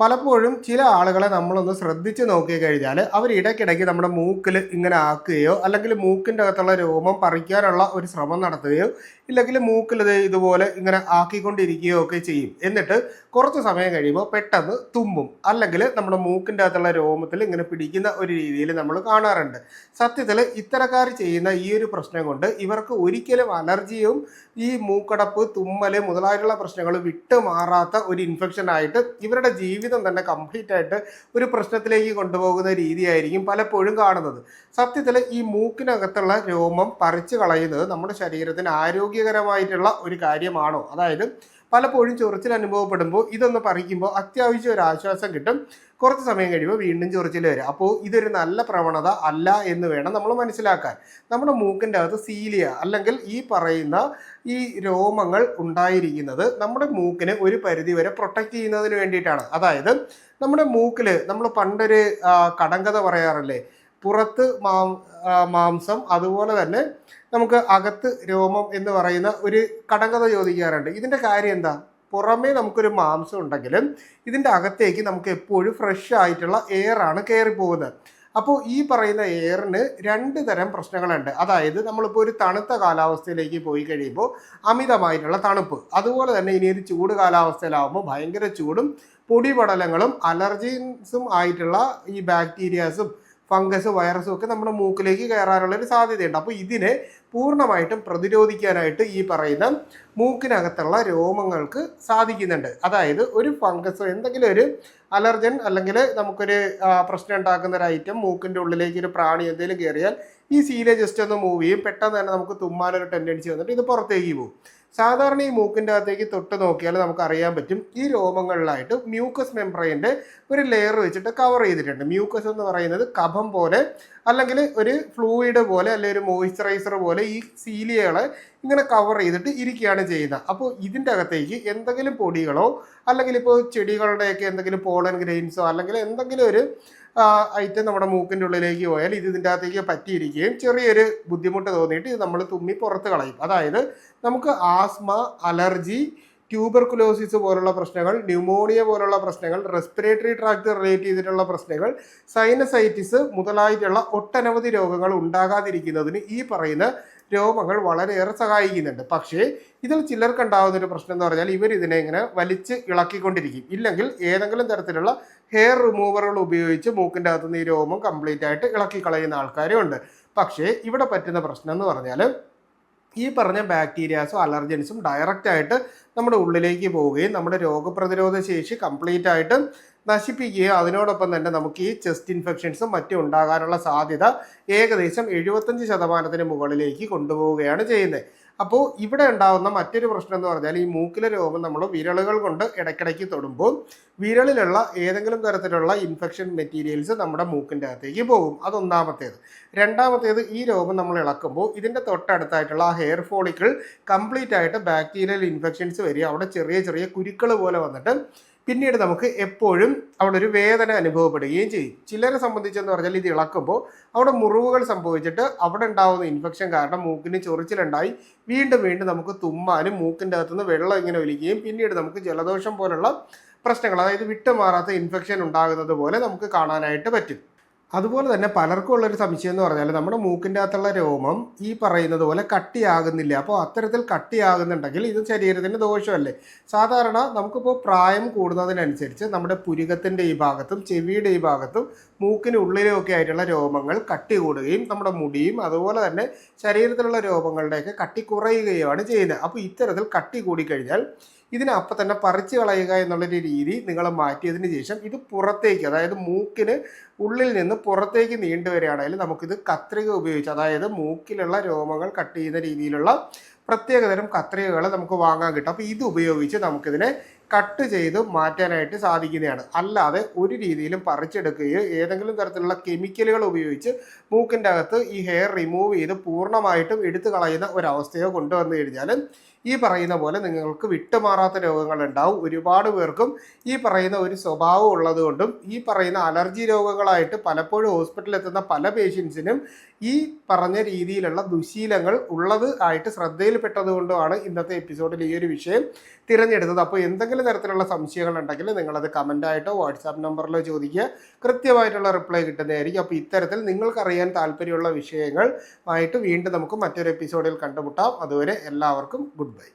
പലപ്പോഴും ചില ആളുകളെ നമ്മളൊന്ന് ശ്രദ്ധിച്ച് നോക്കി കഴിഞ്ഞാൽ അവർ ഇടയ്ക്കിടയ്ക്ക് നമ്മുടെ മൂക്കിൽ ഇങ്ങനെ ആക്കുകയോ അല്ലെങ്കിൽ മൂക്കിന്റെ അകത്തുള്ള രോമം പറിക്കാനുള്ള ഒരു ശ്രമം നടത്തുകയോ ഇല്ലെങ്കിൽ മൂക്കിൽ ഇത് ഇതുപോലെ ഇങ്ങനെ ആക്കിക്കൊണ്ടിരിക്കുകയോ ഒക്കെ ചെയ്യും. എന്നിട്ട് കുറച്ച് സമയം കഴിയുമ്പോൾ പെട്ടെന്ന് തുമ്മും. അല്ലെങ്കിൽ നമ്മുടെ മൂക്കിന്റെ അകത്തുള്ള രോമത്തിൽ ഇങ്ങനെ പിടിക്കുന്ന ഒരു രീതിയിൽ നമ്മൾ കാണാറുണ്ട്. സത്യത്തിൽ ഇത്തരക്കാർ ചെയ്യുന്ന ഈ ഒരു പ്രശ്നം കൊണ്ട് ഇവർക്ക് ഒരിക്കലും അലർജിയും ഈ മൂക്കടപ്പ് തുമ്മൽ മുതലായിട്ടുള്ള പ്രശ്നങ്ങൾ വിട്ടുമാറാത്ത ഒരു ഇൻഫെക്ഷൻ ആയിട്ട് ഇവരുടെ ജീവിതം തന്നെ കംപ്ലീറ്റ് ആയിട്ട് ഒരു പ്രശ്നത്തിലേക്ക് കൊണ്ടുപോകുന്ന രീതിയായിരിക്കും പലപ്പോഴും കാണുന്നത്. സത്യത്തിൽ ഈ മൂക്കിനകത്തുള്ള രോമം പറിച്ചു കളയുന്നത് നമ്മുടെ ശരീരത്തിന് ആരോഗ്യകരമായിട്ടുള്ള ഒരു കാര്യമാണോ? അതായത് പലപ്പോഴും ചൊറിച്ചിൽ അനുഭവപ്പെടുമ്പോൾ ഇതൊന്ന് പറിക്കുമ്പോൾ അത്യാവശ്യം ഒരു ആശ്വാസം കിട്ടും. കുറച്ച് സമയം കഴിയുമ്പോൾ വീണ്ടും ചൊറിച്ചിൽ വരും. അപ്പോൾ ഇതൊരു നല്ല പ്രവണത അല്ല എന്ന് വേണം നമ്മൾ മനസ്സിലാക്കാൻ. നമ്മുടെ മൂക്കിന്റെ അകത്ത് സീലിയ അല്ലെങ്കിൽ ഈ പറയുന്ന ഈ രോമങ്ങൾ ഉണ്ടായിരിക്കുന്നത് നമ്മുടെ മൂക്കിനെ ഒരു പരിധി വരെ പ്രൊട്ടക്റ്റ് ചെയ്യുന്നതിന് വേണ്ടിയിട്ടാണ്. അതായത് നമ്മുടെ മൂക്കിൽ നമ്മൾ പണ്ടൊരു കടങ്കഥ പറയാറില്ലേ? പുറത്ത് മാംസം അതുപോലെ തന്നെ നമുക്ക് അകത്ത് രോമം എന്ന് പറയുന്ന ഒരു കടങ്കഥ ചോദിക്കാറുണ്ട്. ഇതിന്റെ കാര്യം എന്താ? പുറമേ നമുക്കൊരു മാംസം ഉണ്ടെങ്കിലും ഇതിന്റെ അകത്തേക്ക് നമുക്ക് എപ്പോഴും ഫ്രഷ് ആയിട്ടുള്ള എയർ ആണ് കയറി പോകുന്നത് അപ്പോൾ ഈ പറയുന്ന എയറിന് രണ്ട് തരം പ്രശ്നങ്ങളുണ്ട്. അതായത് നമ്മളിപ്പോൾ ഒരു തണുത്ത കാലാവസ്ഥയിലേക്ക് പോയി കഴിയുമ്പോൾ അമിതമായിട്ടുള്ള തണുപ്പ്. അതുപോലെ തന്നെ ഇനി ഒരു ചൂട് കാലാവസ്ഥയിലാവുമ്പോൾ ഭയങ്കര ചൂടും പൊടിപടലങ്ങളും അലർജീസും ആയിട്ടുള്ള ഈ ബാക്ടീരിയാസും ഫംഗസ് വൈറസും ഒക്കെ നമ്മുടെ മൂക്കിലേക്ക് കയറാനുള്ള ഒരു സാധ്യതയുണ്ട്. അപ്പോൾ ഇതിനെ പൂർണമായിട്ടും പ്രതിരോധിക്കാനായിട്ട് ഈ പറയുന്ന മൂക്കിനകത്തുള്ള രോമങ്ങൾക്ക് സാധിക്കുന്നുണ്ട്. അതായത് ഒരു ഫംഗസ് എന്തെങ്കിലും ഒരു അലർജൻ അല്ലെങ്കിൽ നമുക്കൊരു പ്രശ്നം ഉണ്ടാക്കുന്ന ഒരു ഐറ്റം മൂക്കിന്റെ ഉള്ളിലേക്ക് ഒരു പ്രാണി എന്തെങ്കിലും കയറിയാൽ ഈ സീല ജസ്റ്റ് ഒന്ന് മൂവ് ചെയ്യും. പെട്ടെന്ന് തന്നെ നമുക്ക് തുമ്മാനൊരു ടെൻഡൻസി വന്നിട്ട് ഇത് പുറത്തേക്ക് പോകും. സാധാരണ ഈ മൂക്കിന്റെ അകത്തേക്ക് തൊട്ട് നോക്കിയാൽ നമുക്ക് അറിയാൻ പറ്റും ഈ രോമങ്ങളിലായിട്ട് മ്യൂക്കസ് മെംബ്രെയിന്റെ ഒരു ലെയർ വെച്ചിട്ട് കവർ ചെയ്തിട്ടുണ്ട്. മ്യൂക്കസ് എന്ന് പറയുന്നത് കഫം പോലെ അല്ലെങ്കിൽ ഒരു ഫ്ലൂയിഡ് പോലെ അല്ലെങ്കിൽ ഒരു മോയ്സ്ചറൈസർ പോലെ ഈ സീലിയകളെ ഇങ്ങനെ കവർ ചെയ്തിട്ട് ഇരിക്കുകയാണ് ചെയ്യുന്നത്. അപ്പോൾ ഇതിന്റെ അകത്തേക്ക് എന്തെങ്കിലും പൊടികളോ അല്ലെങ്കിൽ ഇപ്പോൾ ചെടികളുടെയൊക്കെ എന്തെങ്കിലും പോളൻ ഗ്രെയിൻസോ അല്ലെങ്കിൽ എന്തെങ്കിലും ഒരു ഐറ്റം നമ്മുടെ മൂക്കിന്റെ ഉള്ളിലേക്ക് പോയാൽ ഇത് ഇതിന്റെ അകത്തേക്ക് പറ്റിയിരിക്കുകയും ചെറിയൊരു ബുദ്ധിമുട്ട് തോന്നിയിട്ട് ഇത് നമ്മൾ തുമ്മി പുറത്ത് കളയും. അതായത് നമുക്ക് ആസ്മ അലർജി ട്യൂബർകുലോസിസ് പോലുള്ള പ്രശ്നങ്ങൾ ന്യൂമോണിയ പോലുള്ള പ്രശ്നങ്ങൾ റെസ്പിറേറ്ററി ട്രാക്ട് റിലേറ്റ് ചെയ്തിട്ടുള്ള പ്രശ്നങ്ങൾ സൈനസൈറ്റിസ് മുതലായിട്ടുള്ള ഒട്ടനവധി രോഗങ്ങൾ ഉണ്ടാകാതിരിക്കുന്നതിന് ഈ പറയുന്ന രോഗങ്ങൾ വളരെയേറെ സഹായിക്കുന്നുണ്ട്. പക്ഷേ ഇതിൽ ചിലർക്ക് ഉണ്ടാകുന്ന ഒരു പ്രശ്നം എന്ന് പറഞ്ഞാൽ ഇവർ ഇതിനെ ഇങ്ങനെ വലിച്ച് ഇളക്കിക്കൊണ്ടിരിക്കും. ഇല്ലെങ്കിൽ ഏതെങ്കിലും തരത്തിലുള്ള ഹെയർ റിമൂവറുകൾ ഉപയോഗിച്ച് മൂക്കിന്റെ അകത്തുനിന്ന് ഈ രോമം കംപ്ലീറ്റ് ആയിട്ട് ഇളക്കി കളയുന്ന ആൾക്കാരും ഉണ്ട് പക്ഷേ ഇവിടെ പറ്റുന്ന പ്രശ്നം എന്ന് പറഞ്ഞാൽ ഈ പറഞ്ഞ ബാക്ടീരിയാസും അലർജൻസും ഡയറക്റ്റ് ആയിട്ട് നമ്മുടെ ഉള്ളിലേക്ക് പോവുകയും നമ്മുടെ രോഗപ്രതിരോധ ശേഷി കംപ്ലീറ്റ് ആയിട്ട് നശിപ്പിക്കുകയും അതിനോടൊപ്പം തന്നെ നമുക്ക് ഈ ചെസ്റ്റ് ഇൻഫെക്ഷൻസും മറ്റും ഉണ്ടാകാനുള്ള സാധ്യത ഏകദേശം എഴുപത്തഞ്ച് ശതമാനത്തിന് മുകളിലേക്ക് കൊണ്ടുപോവുകയാണ് ചെയ്യുന്നത്. അപ്പോൾ ഇവിടെ ഉണ്ടാകുന്ന മറ്റൊരു പ്രശ്നം എന്ന് പറഞ്ഞാൽ ഈ മൂക്കിലെ രോഗം നമ്മൾ വിരലുകൾ കൊണ്ട് ഇടയ്ക്കിടയ്ക്ക് തൊടുമ്പോൾ വിരലിലുള്ള ഏതെങ്കിലും തരത്തിലുള്ള ഇൻഫെക്ഷൻ മെറ്റീരിയൽസ് നമ്മുടെ മൂക്കിന്റെ അകത്തേക്ക് പോകും. അതൊന്നാമത്തേത് രണ്ടാമത്തേത് ഈ രോഗം നമ്മൾ ഇളക്കുമ്പോൾ ഇതിന്റെ തൊട്ടടുത്തായിട്ടുള്ള ആ ഹെയർ ഫോളിക്കിൾ കംപ്ലീറ്റ് ആയിട്ട് ബാക്ടീരിയൽ ഇൻഫെക്ഷൻസ് വരിക. അവിടെ ചെറിയ ചെറിയ കുരുക്കൾ പോലെ വന്നിട്ട് പിന്നീട് നമുക്ക് എപ്പോഴും അവിടെ ഒരു വേദന അനുഭവപ്പെടുകയും ചെയ്യും. ചിലരെ സംബന്ധിച്ചെന്ന് പറഞ്ഞാൽ ഇത് ഇളക്കുമ്പോൾ അവിടെ മുറിവുകൾ സംഭവിച്ചിട്ട് അവിടെ ഉണ്ടാകുന്ന ഇൻഫെക്ഷൻ കാരണം മൂക്കിന് ചൊറിച്ചിലുണ്ടായി. വീണ്ടും വീണ്ടും നമുക്ക് തുമ്മാനും മൂക്കിന്റെ അകത്തുനിന്ന് വെള്ളം ഇങ്ങനെ ഒലിക്കുകയും പിന്നീട് നമുക്ക് ജലദോഷം പോലുള്ള പ്രശ്നങ്ങൾ അതായത് വിട്ടുമാറാത്ത ഇൻഫെക്ഷൻ ഉണ്ടാകുന്നത് പോലെ നമുക്ക് കാണാനായിട്ട് പറ്റും. അതുപോലെ തന്നെ പലർക്കും ഉള്ളൊരു സംശയം എന്ന് പറഞ്ഞാൽ നമ്മുടെ മൂക്കിന്റെ അകത്തുള്ള രോമം ഈ പറയുന്നത് പോലെ കട്ടിയാകുന്നില്ല. അപ്പോൾ അത്തരത്തിൽ കട്ടിയാകുന്നുണ്ടെങ്കിൽ ഇത് ശരീരത്തിന് ദോഷമല്ലേ? സാധാരണ നമുക്കിപ്പോൾ പ്രായം കൂടുന്നതിനനുസരിച്ച് നമ്മുടെ പുരുകത്തിന്റെ ഈ ഭാഗത്തും ചെവിയുടെ ഈ ഭാഗത്തും മൂക്കിന് ഉള്ളിലുമൊക്കെ ആയിട്ടുള്ള രോമങ്ങൾ കട്ടി കൂടുകയും നമ്മുടെ മുടിയും അതുപോലെ തന്നെ ശരീരത്തിലുള്ള രോമങ്ങളുടെയൊക്കെ കട്ടി കുറയുകയുമാണ് ചെയ്യുന്നത്. അപ്പോൾ ഇത്തരത്തിൽ കട്ടി കൂടിക്കഴിഞ്ഞാൽ ഇതിനെ അപ്പം തന്നെ പറിച്ചു കളയുക എന്നുള്ളൊരു രീതി നിങ്ങൾ മാറ്റിയതിന് ശേഷം ഇത് പുറത്തേക്ക് അതായത് മൂക്കിന് ഉള്ളിൽ നിന്ന് പുറത്തേക്ക് നീണ്ടുവരികയാണെങ്കിൽ നമുക്കിത് കത്രിക ഉപയോഗിച്ച് അതായത് മൂക്കിലുള്ള രോമങ്ങൾ കട്ട് ചെയ്യുന്ന രീതിയിലുള്ള പ്രത്യേകതരം കത്രികകൾ നമുക്ക് വാങ്ങാൻ കിട്ടും. അപ്പോൾ ഇത് ഉപയോഗിച്ച് നമുക്കിതിനെ കട്ട് ചെയ്ത് മാറ്റാനായിട്ട് സാധിക്കുന്നതാണ്. അല്ലാതെ ഒരു രീതിയിലും പറിച്ചെടുക്കുകയോ ഏതെങ്കിലും തരത്തിലുള്ള കെമിക്കലുകൾ ഉപയോഗിച്ച് മൂക്കിന്റെ അകത്ത് ഈ ഹെയർ റിമൂവ് ചെയ്ത് പൂർണമായിട്ടും എടുത്തു കളയുന്ന ഒരവസ്ഥയോ കൊണ്ടുവന്നു കഴിഞ്ഞാൽ ഈ പറയുന്ന പോലെ നിങ്ങൾക്ക് വിട്ടുമാറാത്ത രോഗങ്ങൾ ഉണ്ടാവും. ഒരുപാട് പേർക്കും ഈ പറയുന്ന ഒരു സ്വഭാവം ഉള്ളതുകൊണ്ടും ഈ പറയുന്ന അലർജി രോഗങ്ങളായിട്ട് പലപ്പോഴും ഹോസ്പിറ്റലിൽ എത്തുന്ന പല പേഷ്യൻസിനും ഈ പറഞ്ഞ രീതിയിലുള്ള ദുശീലങ്ങൾ ഉള്ളത് ആയിട്ട് ശ്രദ്ധയിൽപ്പെട്ടത് കൊണ്ടുമാണ് ഇന്നത്തെ എപ്പിസോഡിൽ ഈ ഒരു വിഷയം തിരഞ്ഞെടുത്തത്. അപ്പോൾ എന്തെങ്കിലും തരത്തിലുള്ള സംശയങ്ങൾ ഉണ്ടെങ്കിൽ നിങ്ങളത് കമന്റായിട്ടോ വാട്സാപ്പ് നമ്പറിലോ ചോദിക്കുക. കൃത്യമായിട്ടുള്ള റിപ്ലൈ കിട്ടുന്നതായിരിക്കും. അപ്പോൾ ഇത്തരത്തിൽ നിങ്ങൾക്കറിയാൻ താല്പര്യമുള്ള വിഷയങ്ങൾ ആയിട്ട് വീണ്ടും നമുക്ക് മറ്റൊരു എപ്പിസോഡിൽ കണ്ടുമുട്ടാം. അതുവരെ എല്ലാവർക്കും ഗുഡ് ബൈ